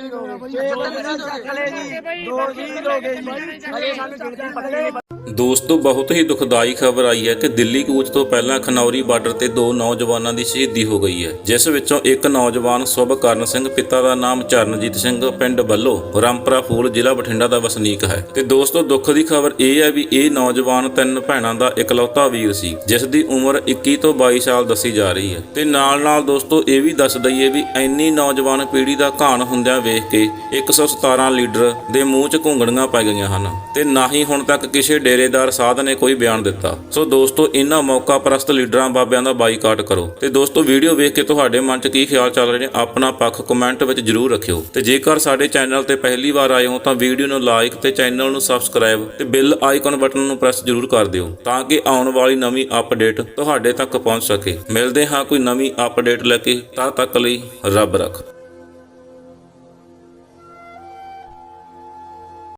ਦੋਗੇ 6 ਤੁਸੀਂ ਦੋਗੇ 2 20 ਦੋਗੇ ਜੀ ਹਲੇ ਸਾਨੂੰ ਗਿਣਤੀ ਪਤਾ ਨਹੀਂ ਦੋਸਤੋ, ਬਹੁਤ ਹੀ ਦੁਖਦਾਈ ਖਬਰ ਆਈ ਹੈ ਕਿ ਦਿੱਲੀ ਕੂਚ ਤੋਂ ਪਹਿਲਾਂ ਖਨੌਰੀ ਬਾਰਡਰ ਤੇ ਦੋ ਨੌਜਵਾਨਾਂ ਦੀ ਸ਼ਹੀਦੀ ਹੋ ਗਈ ਹੈ, ਜਿਸ ਵਿੱਚੋਂ ਇੱਕ ਨੌਜਵਾਨ ਸੁਭਕਰਨ ਸਿੰਘ, ਪਿਤਾ ਦਾ ਨਾਮ ਚਰਨਜੀਤ ਸਿੰਘ, ਪਿੰਡ ਬੱਲੋ, ਰਾਮਪਰਾ ਫੂਲ, ਜ਼ਿਲ੍ਹਾ ਬਠਿੰਡਾ ਦਾ ਵਸਨੀਕ ਹੈ। ਤੇ ਦੋਸਤੋ, ਦੁੱਖ ਦੀ ਖਬਰ ਇਹ ਹੈ ਵੀ ਇਹ ਨੌਜਵਾਨ ਤਿੰਨ ਭੈਣਾਂ ਦਾ ਇਕਲੌਤਾ ਵੀਰ ਸੀ, ਜਿਸ ਦੀ ਉਮਰ 21 ਤੋਂ 22 ਸਾਲ ਦੱਸੀ ਜਾ ਰਹੀ ਹੈ। ਤੇ ਨਾਲ ਨਾਲ ਦੋਸਤੋ, ਇਹ ਵੀ ਦੱਸ ਦਈਏ ਵੀ ਇੰਨੀ ਨੌਜਵਾਨ ਪੀੜ੍ਹੀ ਦਾ ਘਾਣ ਹੁੰਦਿਆਂ ਵੇਖ ਕੇ 117 ਲੀਡਰ ਦੇ ਮੂੰਹ 'ਚ ਘੁੰਗਣੀਆਂ ਪੈ ਗਈਆਂ ਹਨ। ਤੇ ਨਾ ਹੀ ਹੁਣ ਤੱਕ ਕਿਸੇ ਡੇਰੇਦਾਰ ਸਾਧ ਨੇ ਕੋਈ ਬਿਆਨ ਦਿੱਤਾ। ਸੋ ਦੋਸਤੋ ਇਹਨਾਂ ਮੌਕਾ ਪ੍ਰਸਤ ਲੀਡਰਾਂ ਬਾਬਿਆਂ ਦਾ ਬਾਈਕਾਟ ਕਰੋ। ਤੇ ਦੋਸਤੋ, ਵੀਡੀਓ ਵੇਖ ਕੇ ਤੁਹਾਡੇ ਮਨ 'ਚ ਕੀ ਖਿਆਲ ਚੱਲ ਰਹੇ ਨੇ, ਆਪਣਾ ਪੱਖ ਕਮੈਂਟ ਵਿੱਚ ਜਰੂਰ ਰੱਖਿਓ। ਤੇ ਜੇਕਰ ਸਾਡੇ ਚੈਨਲ ਤੇ ਪਹਿਲੀ ਵਾਰ ਆਏ ਹੋ, ਤਾਂ ਵੀਡੀਓ ਨੂੰ ਲਾਈਕ ਤੇ ਚੈਨਲ ਨੂੰ ਸਬਸਕ੍ਰਾਈਬ ਤੇ ਬਿੱਲ ਆਈਕਨ ਬਟਨ ਨੂੰ ਪ੍ਰੈਸ ਜਰੂਰ ਕਰ ਦਿਓ, ਤਾਂ ਕਿ ਆਉਣ ਵਾਲੀ ਨਵੀਂ ਅਪਡੇਟ ਤੁਹਾਡੇ ਤੱਕ ਪਹੁੰਚ ਸਕੇ। ਮਿਲਦੇ ਹਾਂ ਕੋਈ ਨਵੀਂ ਅਪਡੇਟ ਲੈ ਕੇ, ਤਦ ਤੱਕ ਲਈ ਰੱਬ ਰੱਖ।